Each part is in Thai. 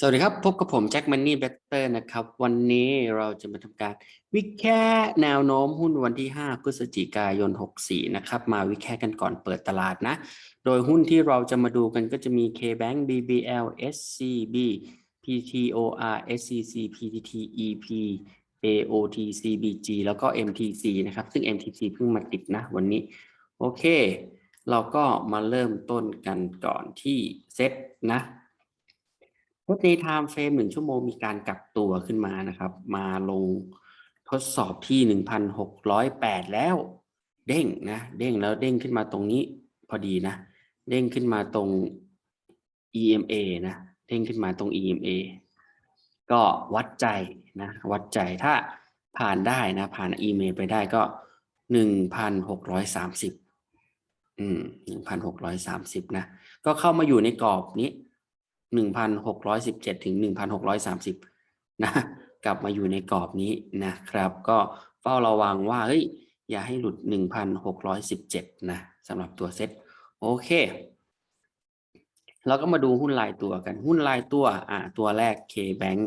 สวัสดีครับ พบกับผมแจ็คมันนี่เบตเตอร์นะครับ วันนี้เราจะมาทำการ วิเคราะห์แนวโน้มหุ้นวันที่ 5 พฤศจิกายน 64 นะครับ มาวิเคราะห์กันก่อนเปิดตลาดนะ โดยหุ้นที่เราจะมาดูกันก็จะมี KBank BBL SCB PTOR SCC PTT EP AOT CBG แล้วก็ MTC นะครับ ซึ่ง MTC เพิ่งมาติดนะวันนี้ โอเค เราก็มาเริ่มต้นกันก่อนที่เซตนะ ในไทม์เฟรมหนึ่งชั่วโมงมีการกลับตัวขึ้นมานะครับ มาลงทดสอบที่หนึ่งพันหกร้อยแปดแล้ว เด้งนะเด้งแล้วเด้งขึ้นมาตรงนี้พอดีนะ เด้งขึ้นมาตรง EMA นะเด้งขึ้นมาตรง EMA ก็วัดใจนะวัดใจถ้าผ่านได้นะ ผ่าน EMA ไปได้ก็หนึ่งพันหกร้อยสามสิบอืมหนึ่งพันหกร้อยสามสิบนะ ก็เข้ามาอยู่ในกรอบนี้ หนึ่งพันหกร้อยสิบเจ็ดถึงหนึ่งพันหกร้อยสามสิบนะกลับมาอยู่ในกรอบนี้นะครับ ก็เฝ้าระวังว่าเฮ้ยอย่าให้หลุดหนึ่งพันหกร้อยสิบเจ็ดนะสำหรับตัวเซ็ตโอเคเราก็มาดูหุ้นรายตัวกันหุ้นรายตัวอ่าตัวแรก K-Bank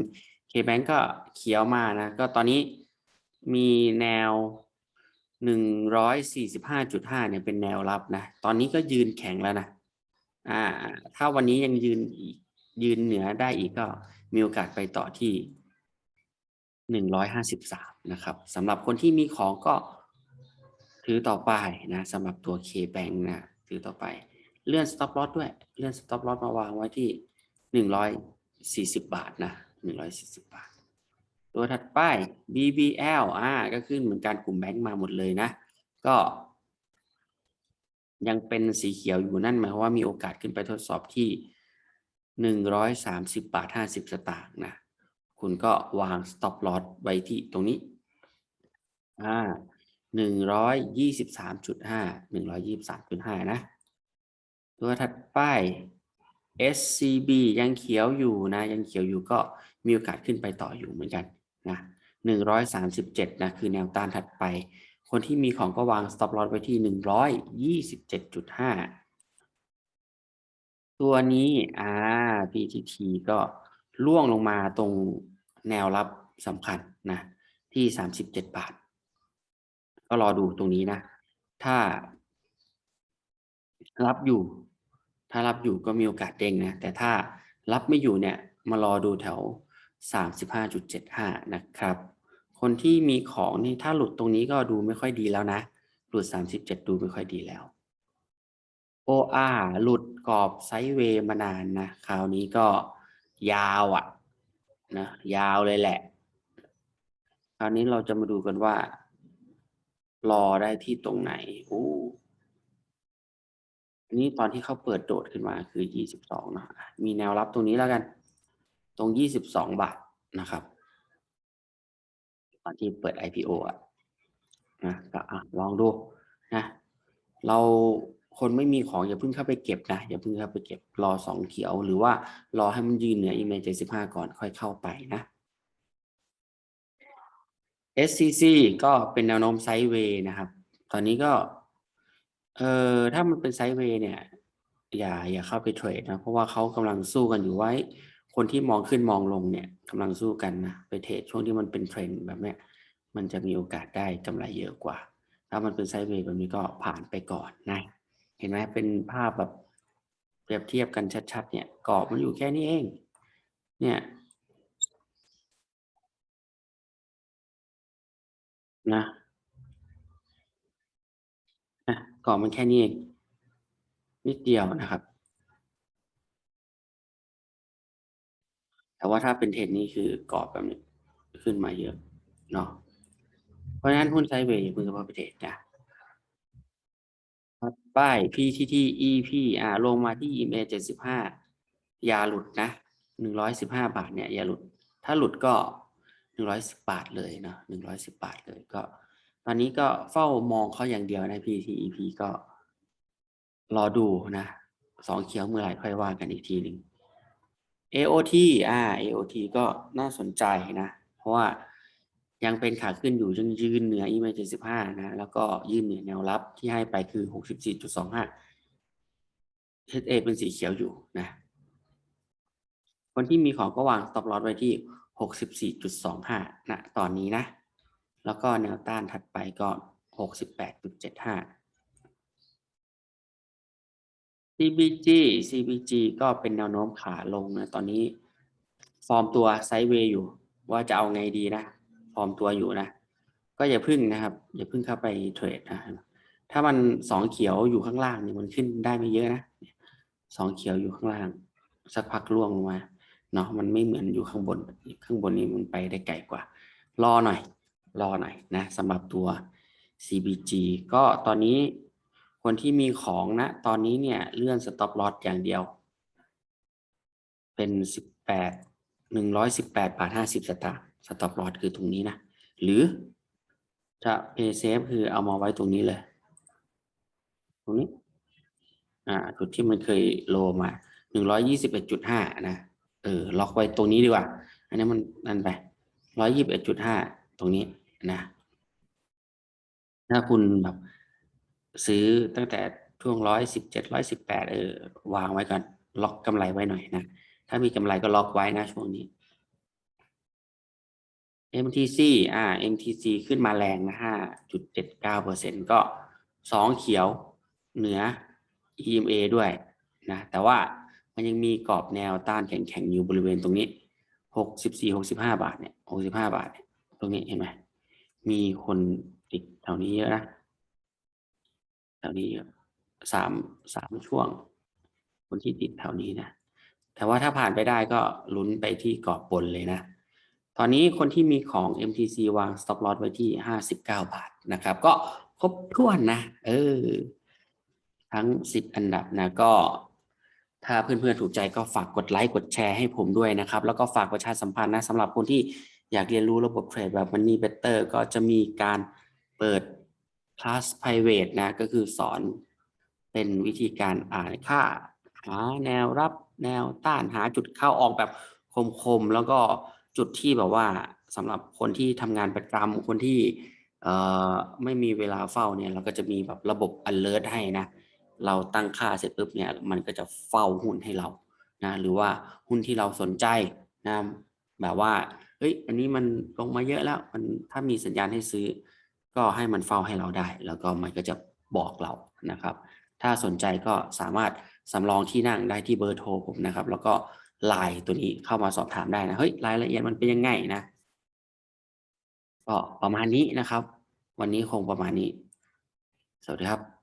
K-Bank ก็เขียวมานะ ก็ตอนนี้มีแนวหนึ่งร้อยสี่สิบห้าจุดห้าเนี่ยเป็นแนวรับนะ ตอนนี้ก็ยืนแข็งแล้วนะอ่าถ้าวันนี้ยังยืนอีก ยืนเหนือได้อีกก็มีโอกาสไปต่อที่หนึ่งร้อยห้าสิบสามนะครับสำหรับคนที่มีของก็ถือต่อไปนะสำหรับตัว K-Bank นะถือต่อไปเลื่อน stop loss ด้วยเลื่อน stop loss มาวางไว้ที่หนึ่งร้อยสี่สิบบาทนะหนึ่งร้อยสี่สิบบาท ตัวถัดไป BBL อ่าก็ขึ้นเหมือนการกลุ่มแบงก์มาหมดเลยนะ ก็ ยังเป็นสีเขียวอยู่นั่นหมายความว่ามีโอกาสขึ้นไปทดสอบที่ 130 บาท 50 สตางค์นะ คุณก็วาง stop loss ไว้ที่ตรงนี้อ่า123.5 123.5 นะ ตัวถัดไป SCB ยังเขียวอยู่นะ ยังเขียวอยู่ก็มีโอกาสขึ้นไปต่ออยู่เหมือนกันนะ137 นะ คือแนวต้านถัดไป คนที่มีของก็วาง stop loss ไว้ที่ 127.5 ตัวนี้อ่า PTT ก็ล่วงลงมาตรงแนวรับสำคัญนะ ที่สามสิบเจ็ดบาท ก็รอดูตรงนี้นะ ถ้า รับอยู่ ถ้ารับอยู่ก็มีโอกาสเด้งนะ แต่ถ้ารับไม่อยู่เนี่ย มารอดูแถวสามสิบห้าจุดเจ็ดห้านะครับ คนที่มีของนี่ถ้าหลุดตรงนี้ก็ดูไม่ค่อยดีแล้วนะ หลุดสามสิบเจ็ดดูไม่ค่อยดีแล้ว OR หลุดกรอบไซด์เวย์มานานนะ คราวนี้ก็ยาวอะนะยาวเลยแหละ คราวนี้เราจะมาดูกันว่า รอได้ที่ตรงไหนโอ้อันนี้ตอนที่เขาเปิดโดดขึ้นมาคือยี่สิบสองนะอะมีแนวรับตรงนี้แล้วกัน ตรงยี่สิบสองบาทนะครับ ตอนที่เปิด IPO อะนะก็ลองดูนะ เรา คนไม่มีของอย่าเพิ่งเข้าไปเก็บนะอย่าเพิ่งเข้าไปเก็บรอสองเขียวหรือว่ารอให้มันยืนเหนือ EMA 75ก่อนค่อยเข้าไปนะ SCC ก็เป็นแนวโน้มไซด์เวย์นะครับ ตอนนี้ก็ เอ่อถ้ามันเป็นไซด์เวย์เนี่ย อย่าอย่าเข้าไปเทรดนะ เพราะว่าเขากำลังสู้กันอยู่ไว้ คนที่มองขึ้นมองลงเนี่ยกำลังสู้กันนะ ไปเทรดช่วงที่มันเป็นเทรนด์แบบเนี้ย มันจะมีโอกาสได้กำไรเยอะกว่า ถ้ามันเป็นไซด์เวย์แบบนี้ก็ผ่านไปก่อนนะ เห็นไหมเป็นภาพแบบเปรียบเทียบกันชัด ๆ เนี่ยกรอบมันอยู่แค่นี้เอง เนี่ยนะนะกรอบมันแค่นี้เองนิดเดียวนะครับ แต่ว่าถ้าเป็นเทรนนี้คือกรอบแบบนี้ขึ้นมาเยอะเนาะเพราะฉะนั้นหุ้นไซเวย์อย่าเพิ่งเข้าไปเทรดนะ ป้าย PTT EP อ่าลงมาที่ EMA เจ็ดสิบห้าอย่าหลุดนะหนึ่งร้อยสิบห้าบาทเนี่ยอย่าหลุด ถ้าหลุดก็หนึ่งร้อยสิบบาทเลยเนาะหนึ่งร้อยสิบบาทเลยก็ ตอนนี้ก็เฝ้ามองเขาอย่างเดียวนะ PTT EP ก็ รอดูนะสองเขียวเมื่อไหร่ค่อยว่ากันอีกทีหนึ่ง AOT อ่า AOT ก็น่าสนใจนะ เพราะว่า ยังเป็นขาขึ้นอยู่ยังยืนเหนือ EMA 75นะแล้วก็ยืนเหนือแนวรับที่ให้ไปคือ 64.25 HA เป็นสีเขียวอยู่นะคนที่มีของก็วาง stop loss ไว้ที่หกสิบสี่จุดสองห้าณตอนนี้นะ แล้วก็แนวต้านถัดไปก็หกสิบแปดจุดเจ็ดห้า CBG CBG ก็เป็นแนวโน้มขาลงนะ ตอนนี้ ฟอร์มตัวไซด์เวย์อยู่ ว่าจะเอาไงดีนะ ฟอร์มตัวอยู่นะ ก็อย่าพึ่งนะครับ อย่าพึ่งเข้าไปเทรดนะถ้ามันสองเขียวอยู่ข้างล่างเนี่ยมันขึ้นได้ไม่เยอะนะสองเขียวอยู่ข้างล่าง สักพักล่วงลงมาเนาะมันไม่เหมือนอยู่ข้างบน ข้างบนนี้มันไปได้ไกลกว่า รอหน่อย รอหน่อยนะสำหรับตัว CBG ก็ตอนนี้คนที่มีของนะ ตอนนี้เนี่ยเลื่อน stop loss อย่างเดียว เป็นสิบแปดหนึ่งร้อยสิบแปดบาทห้า สตางค์ stop loss คือตรงนี้นะ หรือจะ pay safe คือเอามาไว้ตรงนี้เลย ตรงนี้ อ่า จุดที่มันเคยโลมาหนึ่งร้อยยี่สิบเอ็ดจุดห้านะ เออ ล็อกไว้ตรงนี้ดีกว่า อันนี้มันนั่นไปร้อยยี่สิบเอ็ดจุดห้าตรงนี้นะ ถ้าคุณแบบซื้อตั้งแต่ช่วงร้อยสิบเจ็ดร้อยสิบแปดเออ วางไว้ก่อน ล็อกกำไรไว้หน่อยนะ ถ้ามีกำไรก็ล็อกไว้นะช่วงนี้ MTC อ่า MTC ขึ้นมาแรงนะห้าจุดเจ็ดเก้าเปอร์เซ็นก็สองเขียวเหนือ EMA ด้วยนะแต่ว่ามันยังมีกรอบแนวต้านแข็งๆอยู่บริเวณตรงนี้หกสิบสี่หกสิบห้าบาทเนี่ยหกสิบห้าบาทเนี่ยตรงนี้เห็นไหมมีคนติดแถวนี้เยอะนะแถวนี้เยอะสามสามช่วง คนที่ติดแถวนี้นะแต่ว่าถ้าผ่านไปได้ก็ลุ้นไปที่กรอบบนเลยนะ ตอนนี้คนที่มีของ MTC วาง stop loss ไว้ที่ 59 บาทนะครับ ก็ครบถ้วนนะ เออ ทั้ง 10 อันดับนะก็ ถ้าเพื่อนๆถูกใจก็ฝากกดไลค์กดแชร์ให้ผมด้วยนะครับ แล้วก็ฝากประชาสัมพันธ์นะสำหรับคนที่อยากเรียนรู้ระบบเทรดแบบ Money Better ก็จะมีการเปิดคลาส private นะ ก็คือสอนเป็นวิธีการอ่านค่า หาแนวรับแนวต้านหาจุดเข้าออกแบบคมๆแล้วก็ จุดที่แบบว่าสำหรับคนที่ทำงานประจำคนที่เอ่อไม่มีเวลาเฝ้าเนี่ย เราก็จะมีแบบระบบ alert ให้นะ เราตั้งค่าเสร็จปุ๊บเนี่ย มันก็จะเฝ้าหุ้นให้เรานะหรือว่าหุ้นที่เราสนใจนะแบบว่าเฮ้ยอันนี้มันลงมาเยอะแล้ว มันถ้ามีสัญญาณให้ซื้อ ก็ให้มันเฝ้าให้เราได้ แล้วก็มันก็จะบอกเรานะครับ ถ้าสนใจก็สามารถสำรองที่นั่งได้ที่เบอร์โทรผมนะครับ แล้วก็ ไลน์ตัวนี้เข้ามาสอบถามได้นะเฮ้ยรายละเอียดมันเป็นยังไงนะก็ประมาณนี้นะครับ วันนี้คงประมาณนี้ สวัสดีครับ